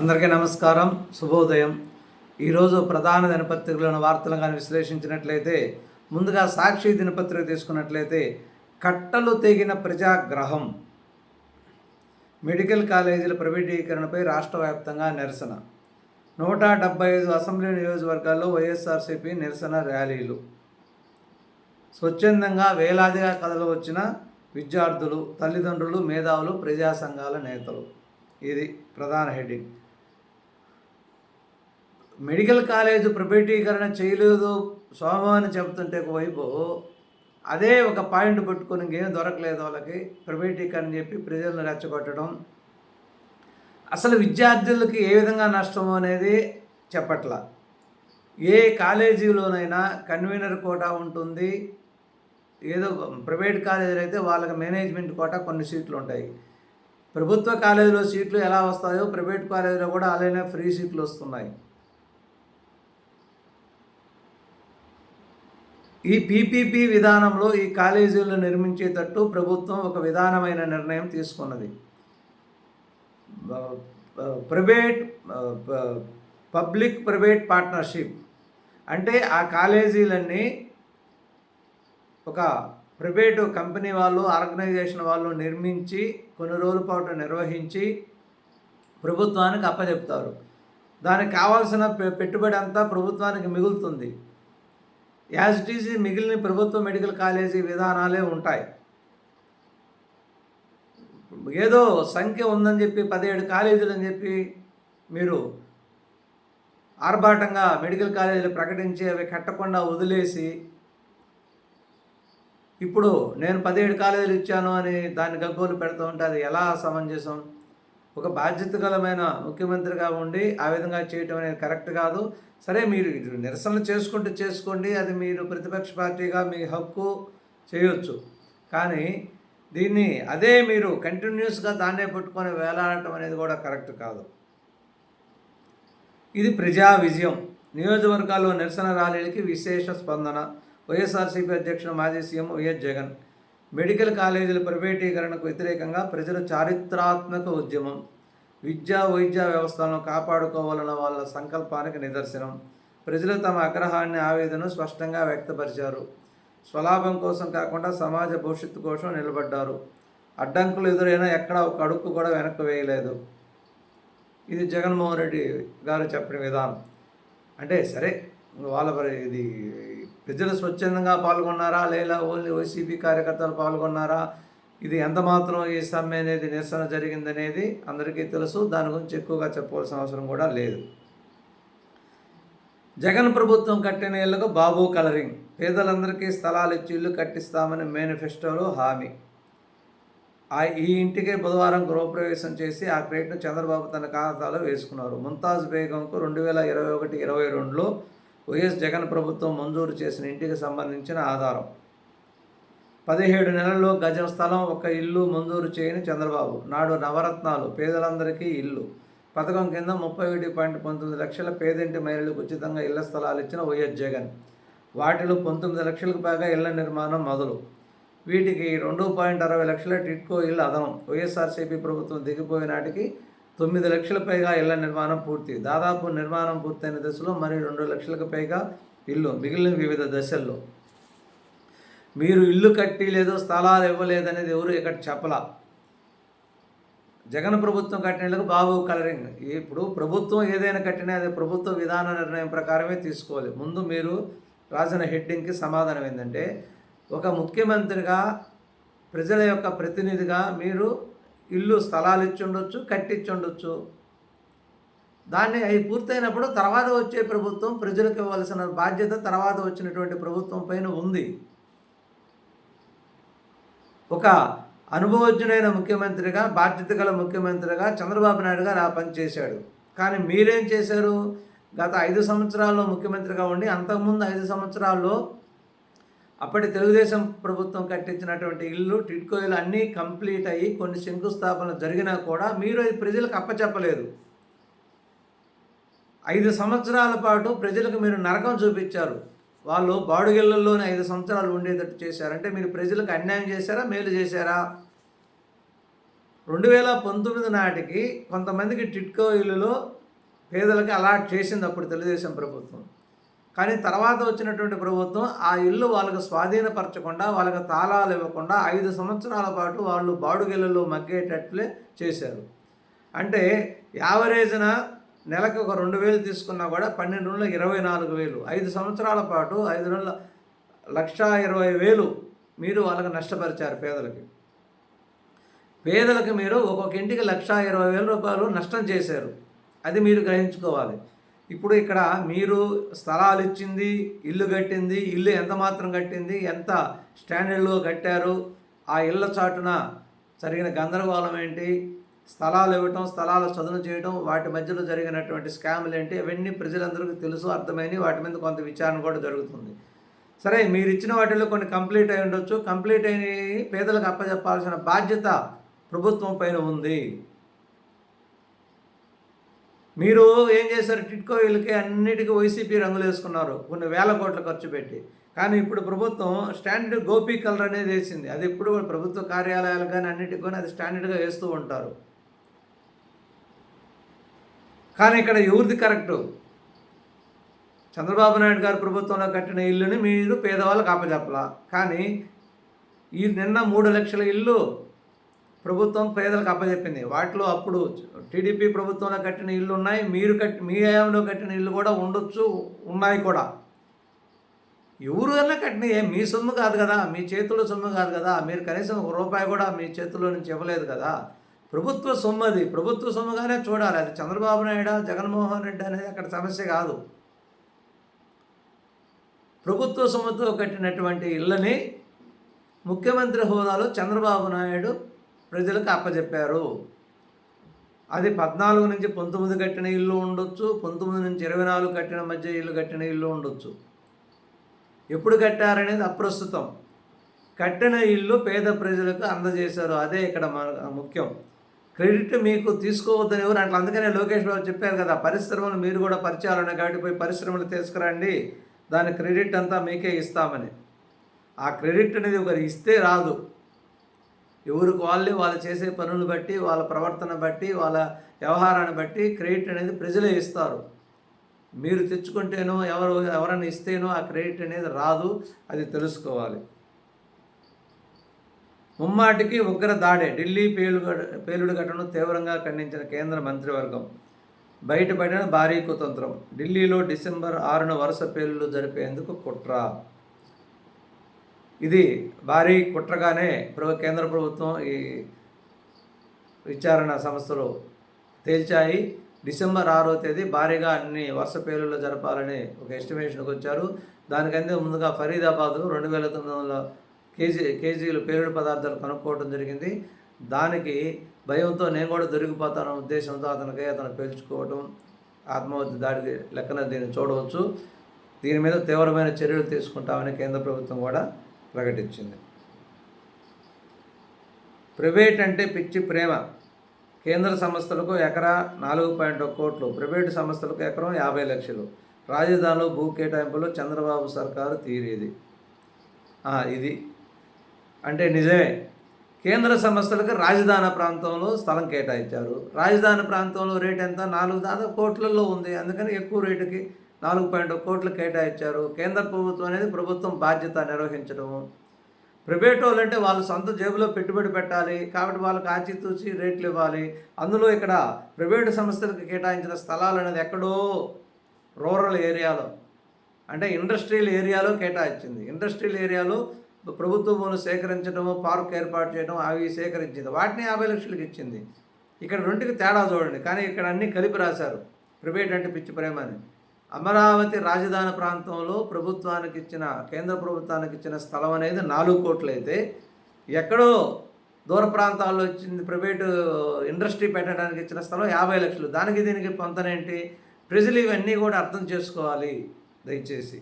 అందరికీ నమస్కారం శుభోదయం. ఈరోజు ప్రధాన దినపత్రికలోని వార్తలను కానీ విశ్లేషించినట్లయితే ముందుగా సాక్షి దినపత్రిక తీసుకున్నట్లయితే కట్టలు తెగిన ప్రజాగ్రహం. మెడికల్ కాలేజీల ప్రైవేటీకరణపై రాష్ట్ర వ్యాప్తంగా నిరసన. నూట డెబ్బై ఐదు అసెంబ్లీ నియోజకవర్గాల్లో వైఎస్ఆర్సీపీ నిరసన ర్యాలీలు. స్వచ్ఛందంగా వేలాదిగా కథలు వచ్చిన విద్యార్థులు తల్లిదండ్రులు మేధావులు ప్రజా సంఘాల నేతలు. ఇది ప్రధాన హెడ్డింగ్. మెడికల్ కాలేజ్ ప్రైవేటీకరణ చేయలేదు. స్వామి అని చెబుతుంటే ఒకవైపు అదే ఒక పాయింట్ పట్టుకొని ఇంకేం దొరకలేదు వాళ్ళకి. ప్రైవేటీకరణ చెప్పి ప్రజలను రెచ్చగొట్టడం. అసలు విద్యార్థులకి ఏ విధంగా నష్టం అనేది చెప్పట్ల. ఏ కాలేజీలోనైనా కన్వీనర్ కోటా ఉంటుంది. ఏదో ప్రైవేట్ కాలేజీలు అయితే వాళ్ళకి మేనేజ్మెంట్ కోటా కొన్ని సీట్లు ఉంటాయి. ప్రభుత్వ కాలేజీలో సీట్లు ఎలా వస్తాయో ప్రైవేట్ కాలేజీలో కూడా అలానే ఫ్రీ సీట్లు వస్తున్నాయి. ఈ పీపీపీ విధానంలో ఈ కాలేజీలను నిర్మించేటట్టు ప్రభుత్వం ఒక విధానమైన నిర్ణయం తీసుకున్నది. ప్రైవేట్ పబ్లిక్ ప్రైవేట్ పార్ట్నర్షిప్ అంటే ఆ కాలేజీలన్నీ ఒక ప్రైవేటు కంపెనీ వాళ్ళు ఆర్గనైజేషన్ వాళ్ళు నిర్మించి కొన్ని రోజుల పాటు నిర్వహించి ప్రభుత్వానికి అప్పచెప్తారు దానికి కావాల్సిన పెట్టుబడి అంతా ప్రభుత్వానికి మిగులుతుంది. యాజ్ ఇట్ ఈజ్ మిగిలిన ప్రభుత్వ మెడికల్ కాలేజీ విధానాలే ఉంటాయి. ఏదో సంఖ్య ఉందని చెప్పి పదిహేడు కాలేజీలు అని చెప్పి మీరు ఆర్భాటంగా మెడికల్ కాలేజీలు ప్రకటించి అవి కట్టకుండా వదిలేసి ఇప్పుడు నేను పదిహేడు కాలేజీలు ఇచ్చాను అని దాన్ని గగ్గోలు పెడుతూ ఉంటే అది ఎలా సమంజసం ఒక బాధ్యతగలమైన ముఖ్యమంత్రిగా ఉండి ఆ విధంగా చేయటం అనేది కరెక్ట్ కాదు. సరే మీరు ఇది నిరసనలు చేసుకుంటూ చేసుకోండి అది మీరు ప్రతిపక్ష పార్టీగా మీ హక్కు చేయొచ్చు. కానీ దీన్ని అదే మీరు కంటిన్యూస్గా దాన్నే పట్టుకొని వేలాడటం అనేది కూడా కరెక్ట్ కాదు. ఇది ప్రజా విజయం. నియోజకవర్గాల్లో నిరసన ర్యాలీలకి విశేష స్పందన. వైఎస్ఆర్సీపీ అధ్యక్షుడు మాజీ సీఎం వైఎస్ జగన్. మెడికల్ కాలేజీల ప్రైవేటీకరణకు వ్యతిరేకంగా ప్రజలు చారిత్రాత్మక ఉద్యమం విద్యా వైద్య వ్యవస్థలను కాపాడుకోవాలన్న వాళ్ళ సంకల్పానికి నిదర్శనం. ప్రజలు తమ ఆగ్రహాన్ని ఆవేదనను స్పష్టంగా వ్యక్తపరిచారు. స్వలాభం కోసం కాకుండా సమాజ భవిష్యత్తు కోసం నిలబడ్డారు. అడ్డంకులు ఎదురైనా ఎక్కడ ఒక అడుక్కు కూడా వెనక్కి వేయలేదు. ఇది జగన్మోహన్ రెడ్డి గారు చెప్పిన విధానం. అంటే సరే వాళ్ళ ఇది ప్రజలు స్వచ్ఛందంగా పాల్గొన్నారా? లేదా ఓన్లీ వైసీపీ కార్యకర్తలు పాల్గొన్నారా? ఇది ఎంత మాత్రం ఈ సమ్మె అనేది నిరసన జరిగిందనేది అందరికీ తెలుసు. దాని గురించి ఎక్కువగా చెప్పవలసిన అవసరం కూడా లేదు. జగన్ ప్రభుత్వం కట్టిన ఇళ్ళకు బాబు కలరింగ్. పేదలందరికీ స్థలాలు ఇచ్చి ఇల్లు కట్టిస్తామని మేనిఫెస్టోలో హామీ. ఆ ఈ ఇంటికే బుధవారం గృహప్రవేశం చేసి ఆ క్రేట్ను చంద్రబాబు తన ఖాతాలో వేసుకున్నారు. ముంతాజ్ బేగంకు రెండు వేల ఇరవై ఒకటి ఇరవై రెండులో వైఎస్ జగన్ ప్రభుత్వం మంజూరు చేసిన ఇంటికి సంబంధించిన ఆధారం. పదిహేడు నెలల్లో గజం స్థలం ఒక ఇల్లు మంజూరు చేయని చంద్రబాబు. నాడు నవరత్నాలు పేదలందరికీ ఇల్లు. పథకం కింద ముప్పై ఒకటి పాయింట్ పంతొమ్మిది లక్షల పేదింటి మహిళలకు ఉచితంగా ఇళ్ళ స్థలాలు ఇచ్చిన వైఎస్ జగన్. వాటిలో పంతొమ్మిది లక్షలకు పైగా ఇళ్ళ నిర్మాణం మొదలు. వీటికి రెండు పాయింట్ అరవై లక్షల టిట్కో ఇళ్ళ అదనం. వైఎస్ఆర్సీపీ ప్రభుత్వం దిగిపోయే నాటికి తొమ్మిది లక్షల పైగా ఇళ్ళ నిర్మాణం పూర్తి. దాదాపు నిర్మాణం పూర్తయిన దశలో మరి రెండు లక్షలకు పైగా ఇల్లు మిగిలిన వివిధ దశల్లో. మీరు ఇల్లు కట్టి లేదో స్థలాలు ఇవ్వలేదనేది ఎవరు ఇక్కడ చెప్పలా. జగన్ ప్రభుత్వం కట్టినలకు బాబు కలరింగ్. ఇప్పుడు ప్రభుత్వం ఏదైనా కట్టినా అది ప్రభుత్వ విధాన నిర్ణయం ప్రకారమే తీసుకోవాలి. ముందు మీరు రాసిన హెడ్డింగ్కి సమాధానం ఏంటంటే ఒక ముఖ్యమంత్రిగా ప్రజల యొక్క ప్రతినిధిగా మీరు ఇల్లు స్థలాలు ఇచ్చి ఉండొచ్చు కట్టించి ఉండొచ్చు. దాన్ని అవి పూర్తయినప్పుడు తర్వాత వచ్చే ప్రభుత్వం ప్రజలకు ఇవ్వాల్సిన బాధ్యత తర్వాత వచ్చినటువంటి ప్రభుత్వం పైన ఉంది. ఒక అనుభవజ్ఞుడైన ముఖ్యమంత్రిగా బాధ్యత గల ముఖ్యమంత్రిగా చంద్రబాబు నాయుడు గారు ఆ పని చేశాడు. కానీ మీరేం చేశారు? గత ఐదు సంవత్సరాల్లో ముఖ్యమంత్రిగా ఉండి అంతకుముందు ఐదు సంవత్సరాల్లో అప్పటి తెలుగుదేశం ప్రభుత్వం కట్టించినటువంటి ఇల్లు టిడ్కో ఇల్లు అన్నీ కంప్లీట్ అయ్యి కొన్ని శంకుస్థాపనలు జరిగినా కూడా మీరు అది ప్రజలకు అప్పచెప్పలేదు. ఐదు సంవత్సరాల పాటు ప్రజలకు మీరు నరకం చూపించారు. వాళ్ళు బాడుగిళ్ళల్లోనే ఐదు సంవత్సరాలు ఉండేటట్టు చేశారంటే మీరు ప్రజలకు అన్యాయం చేశారా మేలు చేశారా? రెండు వేల పంతొమ్మిది నాటికి కొంతమందికి టిట్కో ఇల్లులో పేదలకు అలాట్ చేసింది అప్పుడు తెలుగుదేశం ప్రభుత్వం. కానీ తర్వాత వచ్చినటువంటి ప్రభుత్వం ఆ ఇల్లు వాళ్ళకు స్వాధీనపరచకుండా వాళ్ళకి తాళాలు ఇవ్వకుండా ఐదు సంవత్సరాల పాటు వాళ్ళు బాడుగిళ్ళలో మగ్గేటట్లే చేశారు. అంటే యావరేజ్న నెలకు ఒక రెండు వేలు తీసుకున్నా కూడా పన్నెండు నెలలు ఇరవై నాలుగు వేలు. ఐదు సంవత్సరాల పాటు ఐదు నెలల లక్ష ఇరవై వేలు మీరు వాళ్ళకి నష్టపరిచారు పేదలకి. పేదలకు మీరు ఒక్కొక్క ఇంటికి లక్ష ఇరవై వేల రూపాయలు నష్టం చేశారు. అది మీరు గ్రహించుకోవాలి. ఇప్పుడు ఇక్కడ మీరు స్థలాలు ఇచ్చింది ఇల్లు కట్టింది ఇల్లు ఎంత మాత్రం కట్టింది ఎంత స్టాండర్డ్లో కట్టారు ఆ ఇళ్ళ చాటున జరిగిన గందరగోళం ఏంటి స్థలాలు ఇవ్వటం స్థలాల చదును చేయడం వాటి మధ్యలో జరిగినటువంటి స్కాములు ఏంటి అవన్నీ ప్రజలందరికీ తెలుసు అర్థమైనవి వాటి మీద కొంత విచారణ కూడా జరుగుతుంది. సరే మీరు ఇచ్చిన వాటిలో కొన్ని కంప్లీట్ అయి ఉండొచ్చు. కంప్లీట్ అయిన పేదలకు అప్పచెప్పాల్సిన బాధ్యత ప్రభుత్వం పైన ఉంది. మీరు ఏం చేశారు? టిట్కో వీళ్ళకి అన్నిటికీ వైసీపీ రంగులు వేసుకున్నారు. కొన్ని వేల కోట్లు ఖర్చు పెట్టి. కానీ ఇప్పుడు ప్రభుత్వం స్టాండర్డ్ గోపీ కలర్ అనేది వేసింది. అది ఎప్పుడు ప్రభుత్వ కార్యాలయాలు కానీ అన్నిటికి కానీ అది స్టాండర్డ్గా వేస్తూ ఉంటారు. కానీ ఇక్కడ ఎవరిది కరెక్టు? చంద్రబాబు నాయుడు గారు ప్రభుత్వంలో కట్టిన ఇల్లుని మీరు పేదవాళ్ళకి అప్పచెప్పలా కానీ ఈ నిన్న మూడు లక్షల ఇల్లు ప్రభుత్వం పేదలకు అప్పచెప్పింది. వాటిలో అప్పుడు టీడీపీ ప్రభుత్వంలో కట్టిన ఇల్లు ఉన్నాయి. మీరు కట్టి మీ హయాంలో కట్టిన ఇల్లు కూడా ఉండొచ్చు ఉన్నాయి కూడా. ఎవరు అన్నా కట్టిన ఏం మీ సొమ్ము కాదు కదా మీ చేతుల్లో సొమ్ము కాదు కదా మీరు కనీసం ఒక రూపాయి కూడా మీ చేతుల్లో నుంచి ఇవ్వలేదు కదా. ప్రభుత్వ సొమ్ము అది. ప్రభుత్వ సొమ్ముగానే చూడాలి. అది చంద్రబాబు నాయుడు జగన్మోహన్ రెడ్డి అనేది అక్కడ సమస్య కాదు. ప్రభుత్వ సొమ్ముతో కట్టినటువంటి ఇళ్ళని ముఖ్యమంత్రి హోదాలో చంద్రబాబు నాయుడు ప్రజలకు అప్పచెప్పారు అది పద్నాలుగు నుంచి పంతొమ్మిది కట్టిన ఇల్లు ఉండొచ్చు పంతొమ్మిది నుంచి ఇరవై నాలుగు కట్టిన మధ్య ఇల్లు కట్టిన ఇల్లు ఉండొచ్చు. ఎప్పుడు కట్టారనేది అప్రస్తుతం. కట్టిన ఇల్లు పేద ప్రజలకు అందజేశారు. అదే ఇక్కడ ముఖ్యం. క్రెడిట్ మీకు తీసుకోవద్దని ఎవరు అట్లా. అందుకనే లోకేష్ బాబు చెప్పారు కదా పరిశ్రమలు మీరు కూడా పరిచయాలు కాబట్టి పోయి పరిశ్రమలు తీసుకురండి. దాని క్రెడిట్ అంతా మీకే ఇస్తామని. ఆ క్రెడిట్ అనేది ఒకరు ఇస్తే రాదు. ఎవరికి వాళ్ళే వాళ్ళు చేసే పనులు బట్టి వాళ్ళ ప్రవర్తన బట్టి వాళ్ళ వ్యవహారాన్ని బట్టి క్రెడిట్ అనేది ప్రజలే ఇస్తారు. మీరు తెచ్చుకుంటేనో ఎవరు ఎవరైనా ఇస్తేనో ఆ క్రెడిట్ అనేది రాదు అది తెలుసుకోవాలి. ముమ్మాటికి ఉగ్ర దాడే ఢిల్లీ పేలుగ పేలుడు ఘటనను తీవ్రంగా ఖండించిన కేంద్ర మంత్రివర్గం. బయటపడిన భారీ కుతంత్రం. ఢిల్లీలో డిసెంబర్ ఆరున వరుస పేలులు జరిపేందుకు కుట్ర. ఇది భారీ కుట్రగానే కేంద్ర ప్రభుత్వం ఈ విచారణ సంస్థలు తేల్చాయి. డిసెంబర్ ఆరో తేదీ భారీగా అన్ని వర్ష పేలుల్లో జరపాలని ఒక ఎస్టిమేషన్కి వచ్చారు. దానికంటే ముందుగా ఫరీదాబాద్లో రెండు వేల తొమ్మిది వందల కేజీ కేజీలు పేలుడు పదార్థాలు కనుక్కోవడం జరిగింది. దానికి భయంతో నేను కూడా దొరికిపోతాను ఉద్దేశంతో అతనికి అతను పేల్చుకోవడం ఆత్మహత్య దాడికి లెక్కన దీన్ని చూడవచ్చు. దీని మీద తీవ్రమైన చర్యలు తీసుకుంటామని కేంద్ర ప్రభుత్వం కూడా ప్రకటించింది. ప్రైవేట్ అంటే పిచ్చి ప్రేమ. కేంద్ర సంస్థలకు ఎకరా నాలుగు పాయింట్ ఒక కోట్లు ప్రైవేటు సంస్థలకు ఎకరం యాభై లక్షలు. రాజధానిలో భూ కేటాయింపులో చంద్రబాబు సర్కారు తీరేది. ఇది. అంటే నిజమే. కేంద్ర సంస్థలకు రాజధాని ప్రాంతంలో స్థలం కేటాయించారు. రాజధాని ప్రాంతంలో రేట్ ఎంత? నాలుగు దాదాపు కోట్లలో ఉంది. అందుకని ఎక్కువ రేటుకి నాలుగు పాయింట్ కోట్లు కేటాయించారు. కేంద్ర ప్రభుత్వం అనేది ప్రభుత్వం బాధ్యత నిర్వహించడము. ప్రైవేట్ వాళ్ళు అంటే వాళ్ళు సొంత జేబులో పెట్టుబడి పెట్టాలి. కాబట్టి వాళ్ళకి ఆచితూచి రేట్లు ఇవ్వాలి. అందులో ఇక్కడ ప్రైవేటు సంస్థలకు కేటాయించిన స్థలాలు అనేది ఎక్కడో రూరల్ ఏరియాలో అంటే ఇండస్ట్రియల్ ఏరియాలో కేటాయించింది. ఇండస్ట్రియల్ ఏరియాలో ప్రభుత్వం భూములు సేకరించడము పార్క్ ఏర్పాటు చేయడం అవి సేకరించింది. వాటిని యాభై లక్షలకు ఇచ్చింది. ఇక్కడ రెండుకి తేడా చూడండి. కానీ ఇక్కడ అన్నీ కలిపి రాశారు. ప్రైవేట్ అంటే పిచ్చి ప్రేమ అని అమరావతి రాజధాని ప్రాంతంలో ప్రభుత్వానికి ఇచ్చిన కేంద్ర ప్రభుత్వానికి ఇచ్చిన స్థలం అనేది నాలుగు కోట్లు అయితే ఎక్కడో దూర ప్రాంతాల్లో ఇచ్చింది ప్రైవేటు ఇండస్ట్రీ పెట్టడానికి ఇచ్చిన స్థలం యాభై లక్షలు. దానికి దీనికి పొంతనేంటి? ప్రజలు ఇవన్నీ కూడా అర్థం చేసుకోవాలి దయచేసి.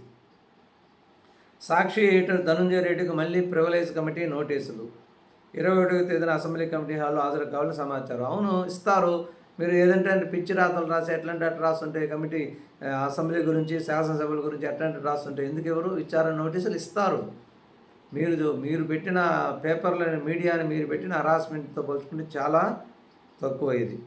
సాక్షి ఎడిటర్ ధనుంజయ రెడ్డికి మళ్ళీ ప్రివలేజ్ కమిటీ నోటీసులు. ఇరవై ఒకటో తేదీన అసెంబ్లీ కమిటీ హాల్లో హాజరు కావాలని సమాచారం. అవును ఇస్తారు. మీరు ఏదంటే పిచ్చి రాతలు రాసి ఎట్లాంటి అట్లా రాస్తుంటే కమిటీ అసెంబ్లీ గురించి శాసనసభల గురించి ఎట్లాంటి రాస్తుంటే ఎందుకు ఎవరు విచారణ నోటీసులు ఇస్తారు. మీరు మీరు పెట్టిన పేపర్లని మీడియాని మీరు పెట్టిన హరాస్మెంట్తో పోల్చుకుంటే చాలా తక్కువ ఇది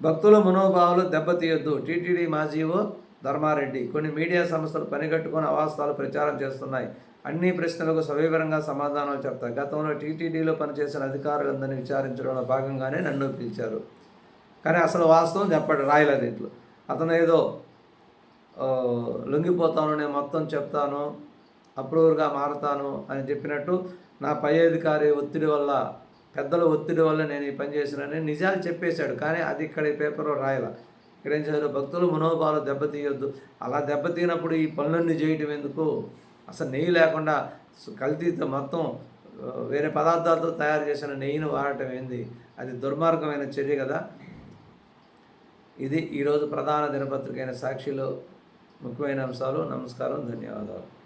భక్తుల మనోభావాలు దెబ్బతీయొద్దు. టీటీడీ మాజీఓ ధర్మారెడ్డి కొన్ని మీడియా సంస్థలు పనిగట్టుకొని అవాస్తవాలు ప్రచారం చేస్తున్నాయి. అన్ని ప్రశ్నలకు సవివరంగా సమాధానాలు చెప్తా గతంలో టీటీడీలో పనిచేసిన అధికారులందరినీ విచారించడంలో భాగంగానే నన్ను పిలిచారు. కానీ అసలు వాస్తవం చెప్పాడు రాయలేదు ఇంట్లో. అతను ఏదో లొంగిపోతాను నేను మొత్తం చెప్తాను అప్రూవర్గా మారతాను అని చెప్పినట్టు నా పై అధికారి ఒత్తిడి వల్ల పెద్దల ఒత్తిడి వల్ల నేను ఈ పని చేసినని నిజాలు చెప్పేశాడు. కానీ అది ఇక్కడ ఈ పేపర్లో రాయాల. ఇక్కడ ఏం చేశారు? భక్తులు మనోభావాలు దెబ్బతీయొద్దు. అలా దెబ్బతీనప్పుడు ఈ పనులన్నీ చేయటం ఎందుకు? అసలు నెయ్యి లేకుండా కల్తీతో మొత్తం వేరే పదార్థాలతో తయారు చేసిన నెయ్యిని వాడటం ఏంది? అది దుర్మార్గమైన చర్య కదా. ఇది ఈరోజు ప్రధాన దినపత్రికైన సాక్షిలో ముఖ్యమైన అంశాలు. నమస్కారం ధన్యవాదాలు.